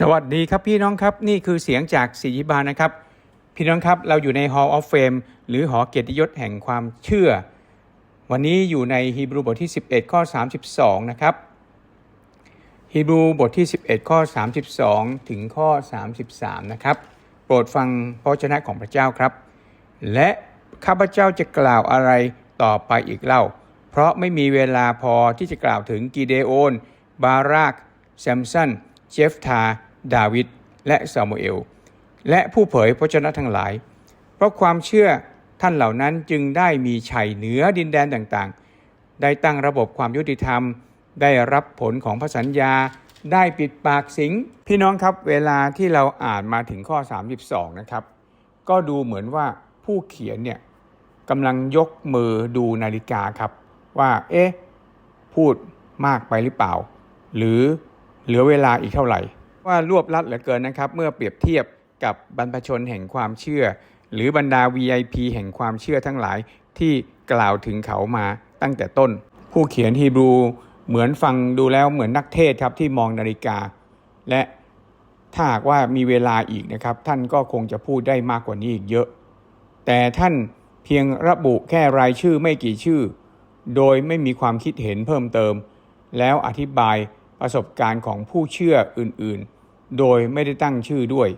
สวัสดีครับพี่น้องครับนี่คือเสียงจากศรีบาลนะครับ พี่น้องครับเราอยู่ใน Hall of Fame หรือหอเกียรติยศแห่งความเชื่อ วันนี้อยู่ในฮีบรูบทที่ 11 ข้อ 32 นะครับฮีบรูบทที่ 11 ข้อ 32 ถึงข้อ 33 นะครับ โปรดฟังพระวจนะของพระเจ้าครับ และข้าพเจ้าจะกล่าวอะไรต่อไปอีกเล่า เพราะไม่มีเวลาพอที่จะกล่าวถึงกิเดโอน บารากแซมสัน เจฟทา ดาวิด และซามูเอล และผู้เผยพระชนะทั้งหลาย เพราะความเชื่อท่านเหล่านั้นจึงได้มีชัยเหนือดินแดนต่างๆ ได้ตั้งระบบความยุติธรรม ได้รับผลของพระสัญญา ได้ปิดปากสิง พี่น้องครับเวลาที่เราอ่านมาถึงข้อ 32 นะครับ ก็ดูเหมือนว่าผู้เขียนเนี่ยกำลังยกมือดูนาฬิกาครับ ว่าเอ๊ะพูดมากไปหรือเปล่า หรือ เหลือเวลาอีกเท่าไหร่ ว่ารวบลัดเหลือเกินนะครับ เมื่อเปรียบเทียบกับบรรพชนแห่งความเชื่อ หรือบรรดา VIP แห่งความเชื่อทั้งหลายที่กล่าวถึงเขามาตั้งแต่ต้น ผู้เขียนฮีบรูเหมือนฟังดูแล้วเหมือนนักเทศครับที่มองนาฬิกา และถ้าหากว่ามีเวลาอีกนะครับ ท่านก็คงจะพูดได้มากกว่านี้อีกเยอะ แต่ท่านเพียงระบุแค่รายชื่อไม่กี่ชื่อ โดยไม่มีความคิดเห็นเพิ่มเติม แล้วอธิบาย ประสบการณ์ของผู้เชื่ออื่นๆ โดยไม่ได้ตั้งชื่อด้วย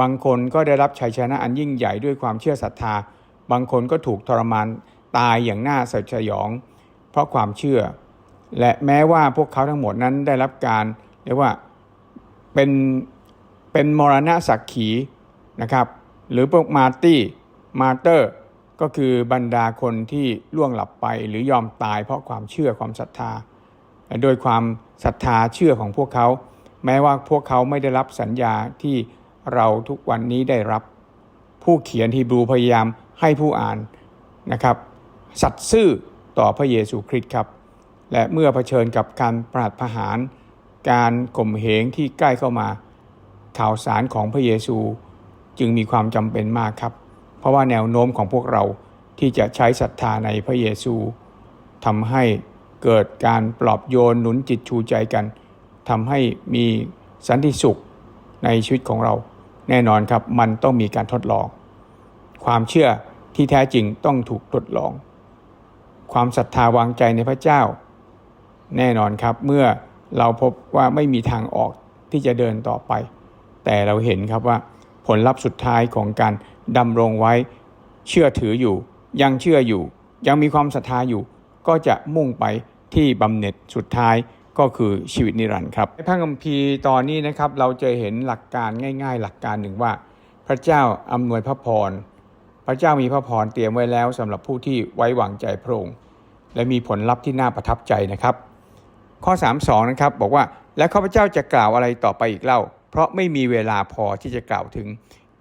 บางคนก็ได้รับชัยชนะอันยิ่งใหญ่ด้วยความเชื่อศรัทธา บางคนก็ถูกทรมานตายอย่างน่าสยดสยอง เพราะความเชื่อ และแม้ว่าพวกเขาทั้งหมดนั้นได้รับการเรียกว่าเป็นเป็นมรณะสักขีนะครับ หรือพวกมาร์ตี้มาร์เตอร์ก็คือบรรดาคนที่ล่วงหลับไปหรือยอมตายเพราะความเชื่อความศรัทธา โดยความศรัทธาเชื่อของพวกเขา แม้ว่าพวกเขาไม่ได้รับสัญญาที่เราทุกวันนี้ได้รับ ผู้เขียนฮีบรูพยายามให้ผู้อ่านนะครับสัตย์ซื่อต่อพระเยซูคริสต์ครับ และเมื่อเผชิญกับการปราดประหาร การข่มเหงที่ใกล้เข้ามา ข่าวสารของพระเยซูจึงมีความจำเป็นมากครับ เพราะว่าแนวโน้มของพวกเราที่จะใช้ศรัทธาในพระเยซูทำให้ เกิดการปลอบโยนหนุนจิตชูใจกันทำให้มีสันติสุขในชีวิตของเรา แน่นอนครับมันต้องมีการทดลอง ความเชื่อที่แท้จริงต้องถูกทดลอง ความศรัทธาวางใจในพระเจ้า แน่นอนครับเมื่อเราพบว่าไม่มีทางออกที่จะเดินต่อไป แต่เราเห็นครับว่าผลลัพธ์สุดท้ายของการดำรงไว้ เชื่อถืออยู่ ยังเชื่ออยู่ ยังมีความศรัทธาอยู่ ก็จะมุ่งไป ที่บำเหน็จสุดท้ายก็คือชีวิตนิรันดร์ครับในพระคัมภีร์ตอนนี้นะครับเราจะเห็นหลักการง่าย ๆ หลักการหนึ่งว่า พระเจ้าอำนวยพระพร พระเจ้ามีพระพรเตรียมไว้แล้วสำหรับผู้ที่ไว้วางใจพระองค์และมีผลลัพธ์ที่น่าประทับใจนะครับ ข้อ 32 นะครับบอกว่าและข้าพเจ้าจะกล่าวอะไรต่อไปอีกเล่า เพราะไม่มีเวลาพอที่จะกล่าวถึง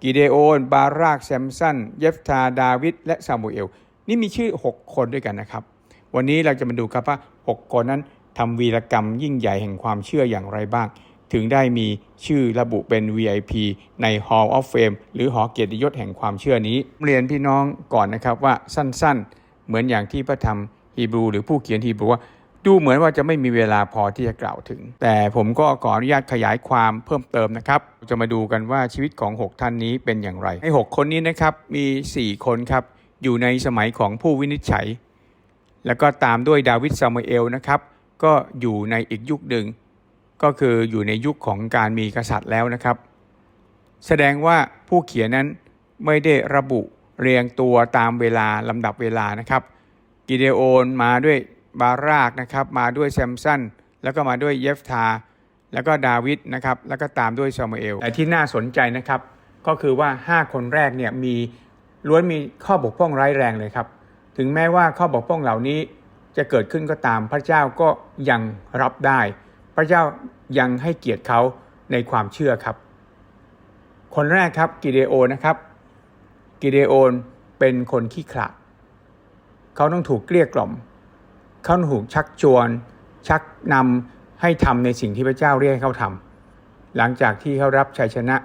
กิเดโอน บารากแซมสันเยฟทาดาวิดและซามูเอล นี่มีชื่อ 6 คนด้วยกันนะครับ วันนี้เราจะมาดูครับว่า 6คนนั้นทำวีรกรรมยิ่งใหญ่แห่งความเชื่ออย่างไรบ้าง ถึงได้มีชื่อระบุเป็น VIP ใน Hall of Fame หรือหอเกียรติยศแห่งความเชื่อนี้ เรียนพี่น้องก่อนนะครับว่าสั้นๆ เหมือนอย่างที่พระธรรมฮีบรูหรือผู้เขียนฮีบรูว่าดูเหมือนว่าจะไม่มีเวลาพอที่จะกล่าวถึง แต่ผมก็ขออนุญาตขยายความเพิ่มเติมนะครับ จะมาดูกันว่าชีวิตของ 6 ท่านนี้เป็นอย่างไรให้6คนนี้นะครับ มี 4 คนครับ อยู่ในสมัยของผู้วินิจฉัย แล้วก็ตามด้วยดาวิดซามูเอลนะครับ ก็อยู่ในอีกยุคหนึ่ง ก็คืออยู่ในยุคของการมีกษัตริย์แล้วนะครับ แสดงว่าผู้เขียนนั้นไม่ได้ระบุเรียงตัวตามเวลาลำดับเวลานะครับ กิเดโอนมาด้วยบารากนะครับ มาด้วยแซมสันแล้วก็มาด้วยเยฟทา แล้วก็ดาวิดนะครับ แล้วก็ตามด้วยซามูเอลแต่ที่น่าสนใจนะครับ ก็คือว่า 5 คนแรกเนี่ยมีล้วนมีข้อบกพร่องร้ายแรงเลยครับ ถึงแม้ว่าข้อบกพร่องเหล่านี้จะเกิดขึ้นก็ตามพระเจ้าก็ยังรับได้ พระเจ้ายังให้เกียรติเขาในความเชื่อครับ คนแรกครับกิเดโอนนะครับ กิเดโอนเป็นคนขี้ขลาดเขาต้องถูกเกลี้ยกล่อม เขาถูกชักชวน ชักนำให้ทำในสิ่งที่พระเจ้าเรียกให้เขาทำหลังจากที่เขารับชัยชนะ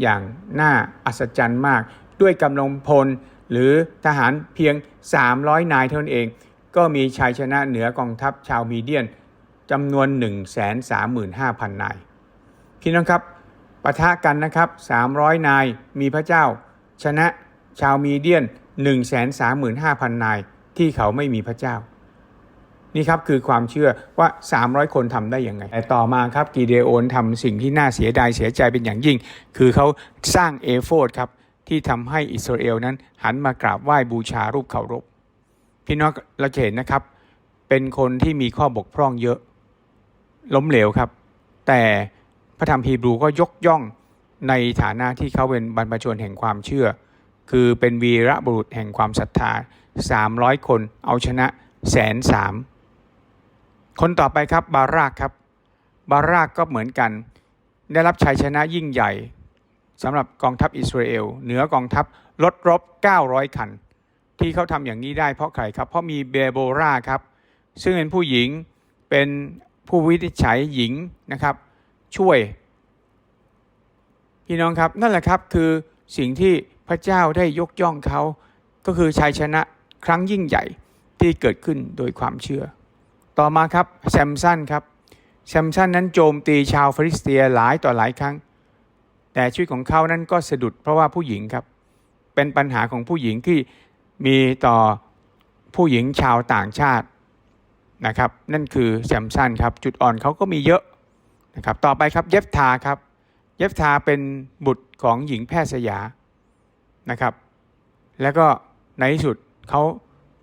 อย่างน่าอัศจรรย์มาก ด้วยกำลังพล หรือทหารเพียง 300 นายเท่านั้นเอง ก็มีชัยชนะเหนือกองทัพชาวมีเดียนจำนวน 135,000 นาย พี่น้องครับปะทะกันนะครับ 300 นายมีพระเจ้า ชนะชาวมีเดียน 135,000 นาย ที่เขาไม่มีพระเจ้า นี่ครับคือความเชื่อว่า 300 คนทำได้ยังไงแต่ต่อมาครับกีเดโอนทำสิ่งที่น่าเสียดายเสียใจเป็นอย่างยิ่ง คือเขาสร้างเอโฟดครับ ที่ทำให้อิสราเอลนั้นหันมากราบไหว้บูชารูปเคารพพี่น้องเราจะเห็นนะครับ เป็นคนที่มีข้อบกพร่องเยอะ ล้มเหลวครับ แต่พระธรรมฮีบรูก็ยกย่องในฐานะที่เขาเป็นบรรพชนแห่งความเชื่อ คือเป็นวีระบุรุษแห่งความศรัทธา 300 คนเอาชนะแสนสามคนต่อไปครับบารากครับ บารากก็เหมือนกัน ได้รับชัยชนะยิ่งใหญ่ สำหรับกองทัพอิสราเอลเหนือกองทัพรถรบ 900 คัน ที่เขาทำอย่างนี้ได้เพราะใครครับ เพราะมีเบโบราครับ ซึ่งเป็นผู้หญิงเป็นผู้วิจัยหญิงนะครับ ช่วย พี่น้องครับนั่นแหละครับคือสิ่งที่พระเจ้าได้ยกย่องเขาก็คือชัยชนะครั้งยิ่งใหญ่ที่เกิดขึ้นโดยความเชื่อ ต่อมาครับแซมสันครับแซมสันนั้นโจมตีชาวฟิลิสเตียหลายต่อหลายครั้ง แต่ชีวิตของเขานั้นก็สะดุดเพราะว่าผู้หญิงครับ เป็นปัญหาของผู้หญิงที่มีต่อผู้หญิงชาวต่างชาตินะครับ นั่นคือแซมสันครับ จุดอ่อนเขาก็มีเยอะนะครับ ต่อไปครับเยฟทาครับ เยฟทาเป็นบุตรของหญิงแพทย์สยานะครับ แล้วก็ในที่สุดเขา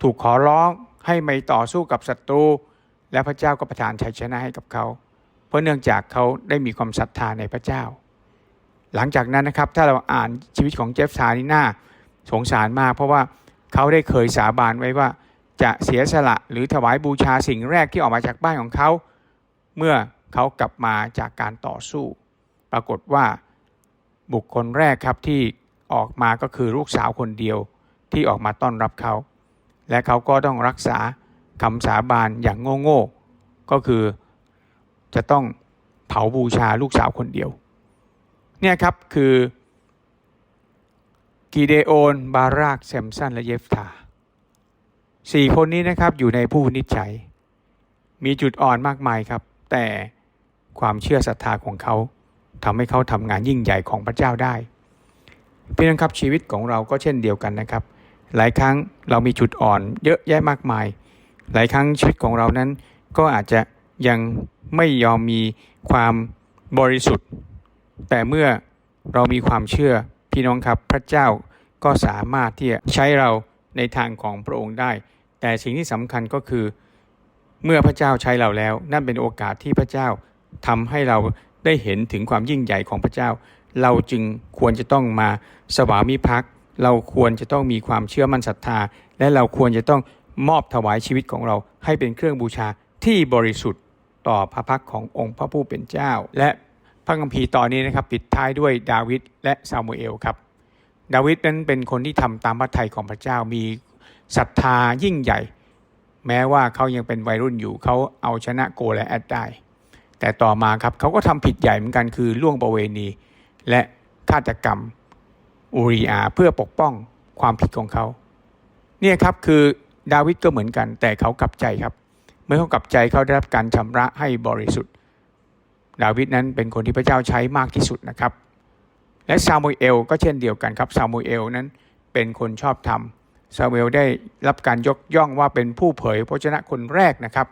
ถูกขอร้องให้ไม่ต่อสู้กับศัตรู และพระเจ้าก็ประทานชัยชนะให้กับเขา เพราะเนื่องจากเขาได้มีความศรัทธาในพระเจ้า หลังจากนั้นนะครับ ถ้าเราอ่านชีวิตของเจฟซานี่น่าสงสารมาก เพราะว่าเขาได้เคยสาบานไว้ว่าจะเสียสละหรือถวายบูชาสิ่งแรกที่ออกมาจากบ้านของเขา เมื่อเขากลับมาจากการต่อสู้ ปรากฏว่าบุคคลแรกครับที่ออกมาก็คือลูกสาวคนเดียวที่ออกมาต้อนรับเขา และเขาก็ต้องรักษาคำสาบานอย่างโง่ๆก็คือจะต้องเผาบูชาลูกสาวคนเดียว เนี่ยครับคือกีเดโอนบารากแซมสันและเยฟธาสี่คนนี้นะครับอยู่ในผู้นิจฉัย มีจุดอ่อนมากมายครับ แต่ความเชื่อศรัทธาของเขาทำให้เขาทำงานยิ่งใหญ่ของพระเจ้าได้พี่น้องครับชีวิตของเราก็เช่นเดียวกันนะครับ หลายครั้งเรามีจุดอ่อนเยอะแยะมากมาย หลายครั้งชีวิตของเรานั้น ก็อาจจะยังไม่ยอมมีความบริสุทธิ์ แต่เมื่อเรามีความเชื่อพี่น้องครับพระเจ้าก็สามารถที่จะใช้เราในทางของพระองค์ได้ แต่สิ่งที่สำคัญก็คือ เมื่อพระเจ้าใช้เราแล้ว นั่นเป็นโอกาสที่พระเจ้าทำให้เราได้เห็นถึงความยิ่งใหญ่ของพระเจ้า เราจึงควรจะต้องมาสวามิภักดิ์เราควรจะต้องมีความเชื่อมั่นศรัทธา และเราควรจะต้องมอบถวายชีวิตของเราให้เป็นเครื่องบูชาที่บริสุทธิ์ต่อพระพักขององค์พระผู้เป็นเจ้า และ ระคัมภีร์ตอนนี้นะครับปิดท้ายด้วยดาวิดและซามูเอลครับ ดาวิดนั้นเป็นคนที่ทำตามพระทัยของพระเจ้ามีศรัทธายิ่งใหญ่ แม้ว่าเขายังเป็นวัยรุ่นอยู่เขาเอาชนะโกและแอดได้ แต่ต่อมาครับเขาก็ทำผิดใหญ่เหมือนกันคือล่วงประเวณี และฆาตกรรมอูริอาเพื่อปกป้องความผิดของเขาเนี่ยครับคือดาวิดก็เหมือนกัน แต่เขากลับใจครับ เมื่อเขากลับใจเขาได้รับการชำระให้บริสุทธิ์ ดาวิดนั้นเป็นคนที่พระเจ้าใช้มากที่สุดนะครับ และซามูเอลก็เช่นเดียวกันครับซามูเอลนั้นเป็นคนชอบธรรมซามูเอลได้รับการยกย่องว่าเป็นผู้เผยพระชนะคนแรกนะครับ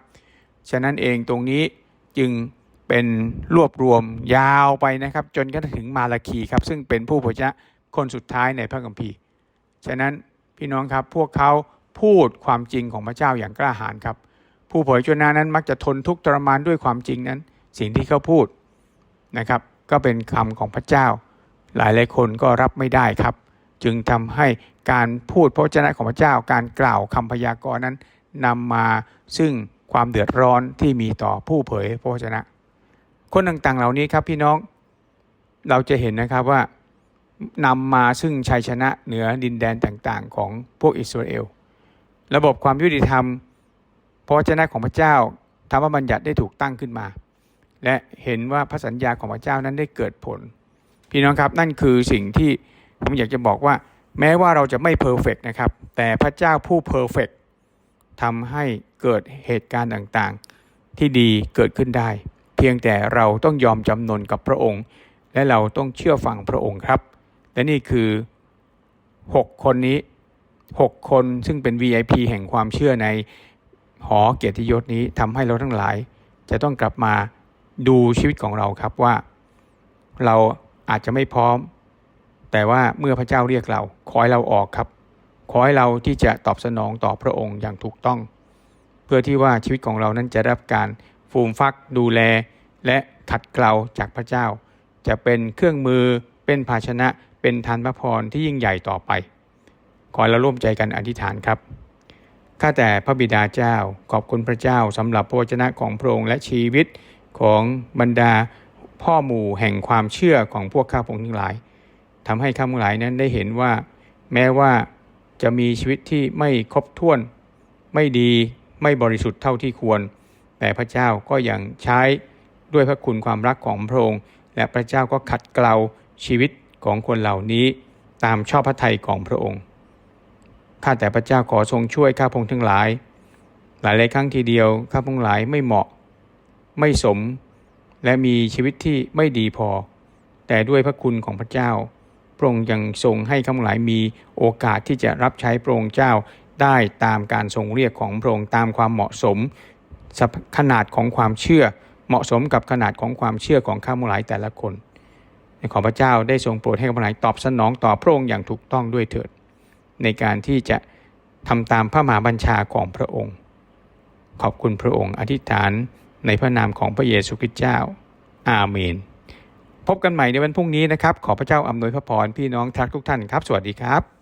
ฉะนั้นเองตรงนี้จึงเป็นรวบรวมยาวไปนะครับ จนกระทั่งถึงมาลาคีครับ ซึ่งเป็นผู้เผยชนะคนสุดท้ายในพระคัมภีร์ ฉะนั้นพี่น้องครับพวกเขาพูดความจริงของพระเจ้าอย่างกล้าหาญครับ ผู้เผยชนะนั้นมักจะทนทุกข์ทรมานด้วยความจริงนั้น สิ่งที่เขาพูดนะครับ ก็เป็นคำของพระเจ้า หลายหลายคนก็รับไม่ได้ครับ จึงทำให้การพูดพระวจนะของพระเจ้า การกล่าวคำพยากรณ์นั้นนำมาซึ่งความเดือดร้อนที่มีต่อผู้เผยพระวจนะ คนต่างๆเหล่านี้ครับพี่น้องเราจะเห็นนะครับว่านำมาซึ่งชัยชนะเหนือดินแดนต่างๆ ของพวกอิสราเอล ระบบความยุติธรรมพระวจนะของพระเจ้าธรรมบัญญัติได้ถูกตั้งขึ้นมา และเห็นว่าพระสัญญาของพระเจ้านั้นได้เกิดผล พี่น้องครับนั่นคือสิ่งที่ผมอยากจะบอกว่า แม้ว่าเราจะไม่เพอร์เฟกนะครับ แต่พระเจ้าผู้เพอร์เฟกทำให้เกิดเหตุการณ์ต่างๆ ที่ดีเกิดขึ้นได้ เพียงแต่เราต้องยอมจำนนกับพระองค์ และเราต้องเชื่อฟังพระองค์ครับ และนี่คือ 6 คนนี้ 6 คนซึ่งเป็น VIP แห่งความเชื่อในหอเกียรติยศนี้ทำให้เราทั้งหลาย จะต้องกลับมา ดูชีวิตของเราครับว่า เราอาจจะไม่พร้อม แต่ว่าเมื่อพระเจ้าเรียกเรา ขอให้เราออกครับ ขอให้เราที่จะตอบสนองต่อพระองค์อย่างถูกต้อง เพื่อที่ว่าชีวิตของเรานั้นจะได้รับการฟูมฟักดูแล และขัดเกลาจากพระเจ้า จะเป็นเครื่องมือเป็นภาชนะเป็นทานพระพรที่ยิ่งใหญ่ต่อไป ขอให้เราร่วมใจกันอธิษฐานครับ ข้าแต่พระบิดาเจ้าขอบคุณพระเจ้าสำหรับพระวจนะของพระองค์และชีวิต ของบรรดาพ่อหมู่แห่งความเชื่อของพวกข้าพงทั้งหลายทำให้ข้าพงหลายนั้นได้เห็นว่า แม้ว่าจะมีชีวิตที่ไม่ครบถ้วน ไม่ดีไม่บริสุทธิ์เท่าที่ควร แต่พระเจ้าก็ยังใช้ด้วยพระคุณความรักของพระองค์ และพระเจ้าก็ขัดเกลาชีวิตของคนเหล่านี้ตามชอบพระทัยของพระองค์ ข้าแต่พระเจ้าขอทรงช่วยข้าพงทั้งหลาย หลายหลายครั้งทีเดียวข้าพงหลายไม่เหมาะ ไม่สม และมีชีวิตที่ไม่ดีพอ แต่ด้วยพระคุณของพระเจ้า พระองค์ยังทรงให้ข้าหลายมีโอกาสที่จะรับใช้พระองค์เจ้าได้ตามการทรงเรียกของพระองค์ตามความเหมาะสมสขนาดของความเชื่อเหมาะสมกับขนาดของความเชื่อของข้าพงหลายแต่ละคนขอพระเจ้าได้ทรงโปรดให้ข้าพงหลายตอบสนองต่อพระองค์อย่างถูกต้องด้วยเถิด ในการที่จะทำตามพระมหาบัญชาของพระองค์ ขอบคุณพระองค์อธิษฐาน ในพระนามของพระเยซูคริสต์เจ้า อาเมน พบกันใหม่ในวันพรุ่งนี้นะครับ ขอพระเจ้าอำนวยพระพรพี่น้องทักทุกท่านครับ สวัสดีครับ